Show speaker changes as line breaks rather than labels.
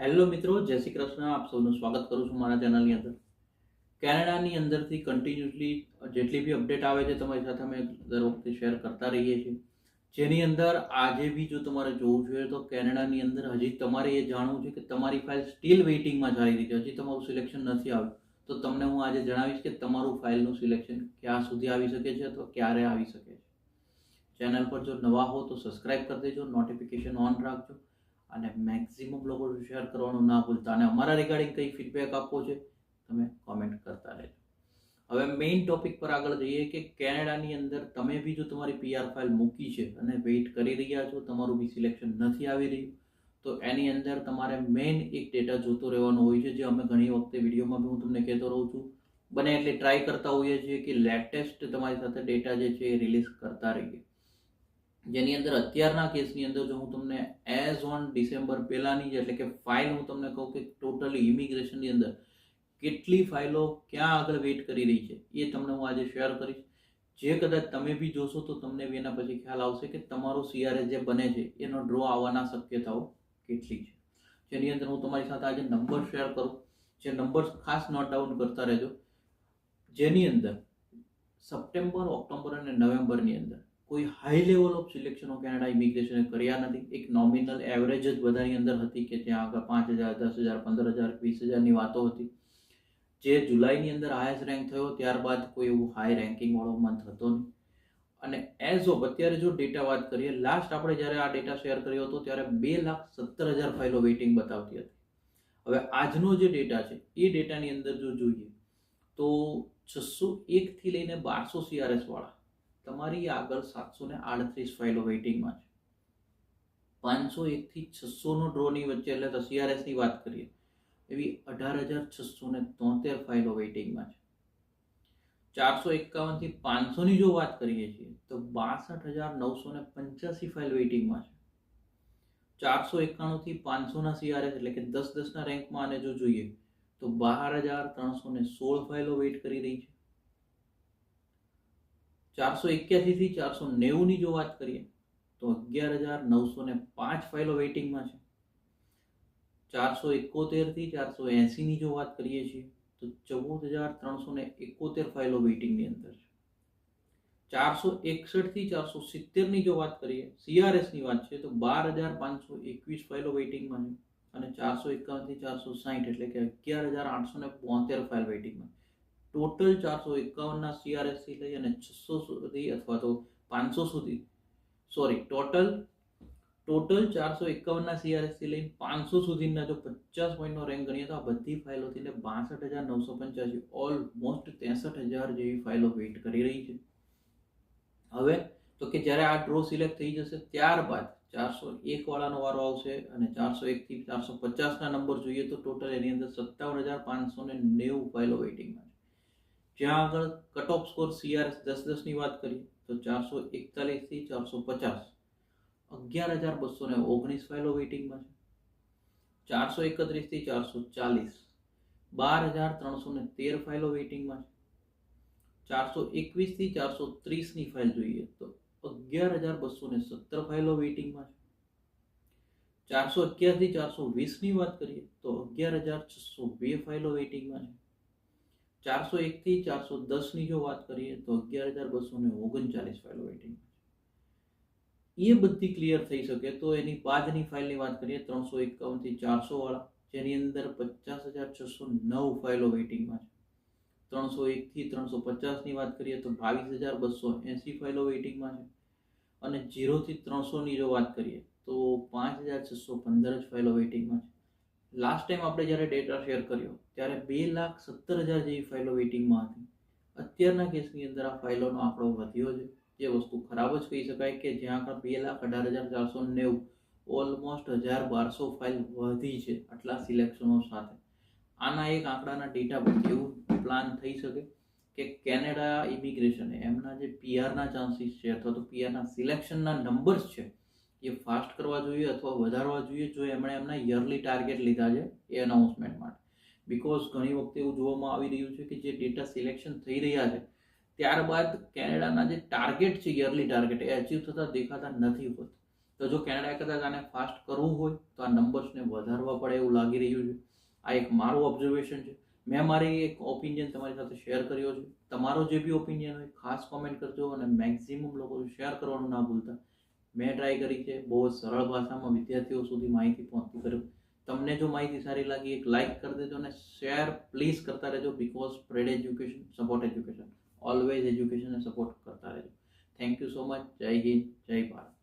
Hello મિત્રો, જય શ્રી કૃષ્ણ. આપ સૌનું સ્વાગત કરું છું મારા ચેનલની અંદર. કેનેડાની અંદરથી કન્ટિન્યુઅસલી જેટલી બી અપડેટ આવે છે તમારી સાથે અમે દર વખતે શેર કરતા રહીએ છીએ. જેની અંદર આજે બી જો તમારે જોવું જોઈએ તો કેનેડાની અંદર હજી તમારે એ જાણવું છે કે તમારી ફાઇલ સ્ટીલ વેઇટિંગમાં ચાલી રહી છે. હજી તમારું સિલેક્શન નથી આવ્યું. તો તમને હું આજે જણાવીશ કે તમારું ફાઇલનું સિલેક્શન ક્યાં સુધી આવી શકે છે અથવા ક્યારે આવી શકે છે. ચેનલ પર જો નવા હો તો સબસ્ક્રાઇબ કરી દેજો નોટિફિકેશન ઓન રાખજો. અને મેક્સિમમ લોકો શેર કરવાનું ના ભૂલતા. અને અમારા રિગાર્ડિંગ કંઈ ફીડબેક આપવો છે, તમે કોમેન્ટ કરતા રહેજો. હવે મેઇન ટોપિક પર આગળ જઈએ કે કેનેડાની અંદર તમે બી જો તમારી પીઆર ફાઇલ મૂકી છે અને વેઇટ કરી રહ્યા છો, તમારું બી સિલેક્શન નથી આવી રહ્યું, તો એની અંદર તમારે મેઇન એક ડેટા જોતો રહેવાનો હોય છે, જે અમે ઘણી વખતે વિડીયોમાં બી હું તમને કહેતો રહું છું. બને એટલે ટ્રાય કરતા હોઈએ છીએ કે લેટેસ્ટ તમારી સાથે ડેટા જે છે એ રિલીઝ કરતા રહીએ. જેની અંદર અત્યારના કેસની અંદર જો હું તમને એઝ ઓન ડિસેમ્બર પહેલાંની જ એટલે કે ફાઇલ હું તમને કહું કે ટોટલી ઇમિગ્રેશનની અંદર કેટલી ફાઇલો ક્યાં આગળ વેઇટ કરી રહી છે, એ તમને હું આજે શેર કરીશ. જે કદાચ તમે બી જોશો તો તમને બી એના પછી ખ્યાલ આવશે કે તમારો સીઆરએસ જે બને છે, એનો ડ્રો આવવાના શક્યતાઓ કેટલી છે. જેની અંદર હું તમારી સાથે આજે નંબર શેર કરું, જે નંબર ખાસ નોટ ડાઉન કરતા રહેજો. જેની અંદર સપ્ટેમ્બર ઓક્ટોબર અને નવેમ્બરની અંદર કોઈ હાઈ લેવલ ઓફ સિલેક્શનો કેનેડા ઇમિગ્રેશને કર્યા નથી. એક નોમિનલ એવરેજ જ બધાની અંદર હતી કે જ્યાં આગળ પાંચ હજાર, દસ હજાર, પંદર હજાર, વીસ હજારની વાતો હતી. જે જુલાઈની અંદર હાઈએસ્ટ રેન્ક થયો, ત્યારબાદ કોઈ એવું હાઈ રેન્કિંગ વાળો મંથ હતો નહીં. અને એઝ ઓફ અત્યારે જો ડેટા વાત કરીએ લાસ્ટ આપણે જ્યારે આ ડેટા શેર કર્યો હતો, ત્યારે બે લાખ સત્તર હજાર ફાઇલો વેઇટિંગ બતાવતી હતી. હવે આજનો જે ડેટા છે, એ ડેટાની અંદર જો જોઈએ, તો છસો એકથી લઈને બારસો સીઆરએસ વાળા તમારી આગળ સાતસો ને આડત્રીસ ફાઇલો વેઇટિંગમાં છે. પાંચસો એકથી છસોનો ડ્રોની વચ્ચે, એટલે તો સીઆરએસની વાત કરીએ, એવી અઢાર હજાર છસો ને તોતેર ફાઇલો વેઇટિંગમાં છે. ચારસો એકાવનથી પાંચસોની જો વાત કરીએ છીએ, તો બાસઠ હજાર નવસો ને પંચ્યાસી ફાઇલ વેઇટિંગમાં છે. ચારસો એકાણુંથી પાંચસોના સીઆરએસ એટલે કે દસ દસના રેન્કમાં આને જો જોઈએ, તો બાર હજાર ત્રણસો ને સોળ ફાઇલો વેઇટ કરી રહી છે. ચારસો એક્યાસીથી ચારસો નેવુંની જો વાત કરીએ, તો અગિયાર હજાર નવસો ને પાંચ ફાઇલો વેઇટિંગમાં છે. ચારસો એકોતેરથી ચારસો એંસીની જો વાત કરીએ છીએ, તો ચૌદ હજાર ત્રણસો ને એકોતેર ફાઇલો વેઇટિંગની અંદર છે. ચારસો એકસઠથી ચારસો સિત્તેરની જો વાત કરીએ, સીઆરએસની વાત છે, તો બાર હજાર પાંચસો એકવીસ ફાઇલો વેઇટિંગમાં છે અને ચારસો એકાવનથી ચારસો સાહીઠ એટલે કે અગિયાર હજાર આઠસો ને ફાઇલ વેઇટિંગમાં ટોટલ ચારસો એકાવનના સીઆરએસથી લઈ અને છસો સુધી અથવા તો પાંચસો સુધી. સોરી ટોટલ ટોટલ ચારસો એકાવનના સીઆરએસથી લઈને પાંચસો સુધીના જો પચાસ પોઈન્ટનો રેન્ક ગણીએ તો આ બધી ફાઇલોથી ને બાસઠ હજાર નવસો પંચ્યાસી ઓલમોસ્ટ ત્રેસઠ હજાર જેવી ફાઇલો વેઇટ કરી રહી છે. હવે, તો કે જ્યારે આ ડ્રો સિલેક્ટ થઈ જશે, ત્યારબાદ ચારસો એક વાળાનો વારો આવશે અને ચારસો એકથી ચારસો પચાસના નંબર જોઈએ તો ટોટલ એની અંદર સત્તાવન હજાર પાંચસો ને નેવું ફાઇલો વેઇટિંગમાં જ્યાં આગળ કટ ઓફ સ્કોર સીઆરએસ દસ દસની વાત કરીએ, તો ચારસો એકતાલીસથી ચારસો પચાસ. અગિયાર હજાર બસો ને ઓગણીસ ફાઇલો વેઇટિંગમાં છે. ચારસો એકત્રીસથી ચારસો ચાલીસ. બાર હજાર ત્રણસો ને તેર ફાઇલો વેઇટિંગમાં છે. ચારસો એકવીસથી ચારસો ત્રીસની ફાઇલ જોઈએ, તો અગિયાર હજાર બસો ને સત્તર ફાઇલો વેઇટિંગમાં છે. ચારસો અગિયારથી ચારસો વીસની વાત કરીએ, તો અગિયાર હજાર છસો બે ફાઇલો વેઇટિંગમાં છે. ચારસો એકથી ચારસો દસની જો વાત કરીએ તો અગિયાર હજાર બસો ને ઓગણચાલીસ ફાઇલો વેટિંગ છે. એ બધી ક્લિયર થઈ શકે તો એની બાદની ફાઇલની વાત કરીએ ત્રણસો એકાવનથી ચારસો વાળા જેની અંદર પચાસ હજાર છસો નવ ફાઇલો વેઇટિંગમાં છે. ત્રણસો એકથી ત્રણસો પચાસની વાત કરીએ તો બાવીસ હજાર બસો એંસી ફાઇલો વેઇટિંગમાં છે. અને જીરોથી ત્રણસોની જો વાત કરીએ તો પાંચ હજાર છસો પંદર જ ફાઇલો વેઇટિંગમાં છે. લાસ્ટ ટાઈમ આપણે જ્યારે ડેટા શેર કર્યો, ત્યારે બે લાખ સત્તર હજાર જેવી ફાઇલો વેઇટિંગમાં હતી. અત્યારના કેસની અંદર આ ફાઇલોનો આંકડો વધ્યો છે. જે વસ્તુ ખરાબ જ કહી શકાય કે જ્યાં આગળ બે લાખ અઢાર હજાર ચારસો નેવું ઓલમોસ્ટ હજાર બારસો ફાઇલ વધી છે આટલા સિલેક્શનો સાથે. આના એક આંકડાના ડેટા પર એવું પ્લાન થઈ શકે કે કેનેડા ઇમિગ્રેશને એમના જે પીઆરના ચાન્સીસ છે અથવા તો પીઆરના સિલેક્શનના નંબર્સ છે એ ફાસ્ટ કરવા જોઈએ અથવા વધારવા જોઈએ જો એમણે એમના યરલી ટાર્ગેટ લીધા છે એ અનાઉન્સમેન્ટ માટે. બિકોઝ ઘણી વખતે એવું જોવામાં આવી રહ્યું છે કે જે ડેટા સિલેક્શન થઈ રહ્યા છે, ત્યારબાદ કેનેડાના જે ટાર્ગેટ છે યરલી ટાર્ગેટ એ અચીવ થતા દેખાતા નથી હોતા. તો જો કેનેડાએ કદાચ આને ફાસ્ટ કરવું હોય, તો આ નંબર્સને વધારવા પડે એવું લાગી રહ્યું છે. આ એક મારું ઓબ્ઝર્વેશન છે. મેં મારી એક ઓપિનિયન તમારી સાથે શેર કર્યો છે. તમારો જે બી ઓપિનિયન હોય, ખાસ કોમેન્ટ કરજો અને મેક્સિમમ લોકો શેર કરવાનું ના ભૂલતા. મેં ટ્રાય કરી છે, બહુ જ સરળ ભાષામાં વિદ્યાર્થીઓ સુધી માહિતી પહોંચતી કર્યું તમને જો માહિતી સારી લાગી, એક લાઇક કરી દેજો અને શેર પ્લીઝ કરતા રહેજો because spread education support education always એજ્યુકેશનને support કરતા રહેજો. થેન્ક યુ સો મચ જય હિન્દ, જય ભારત.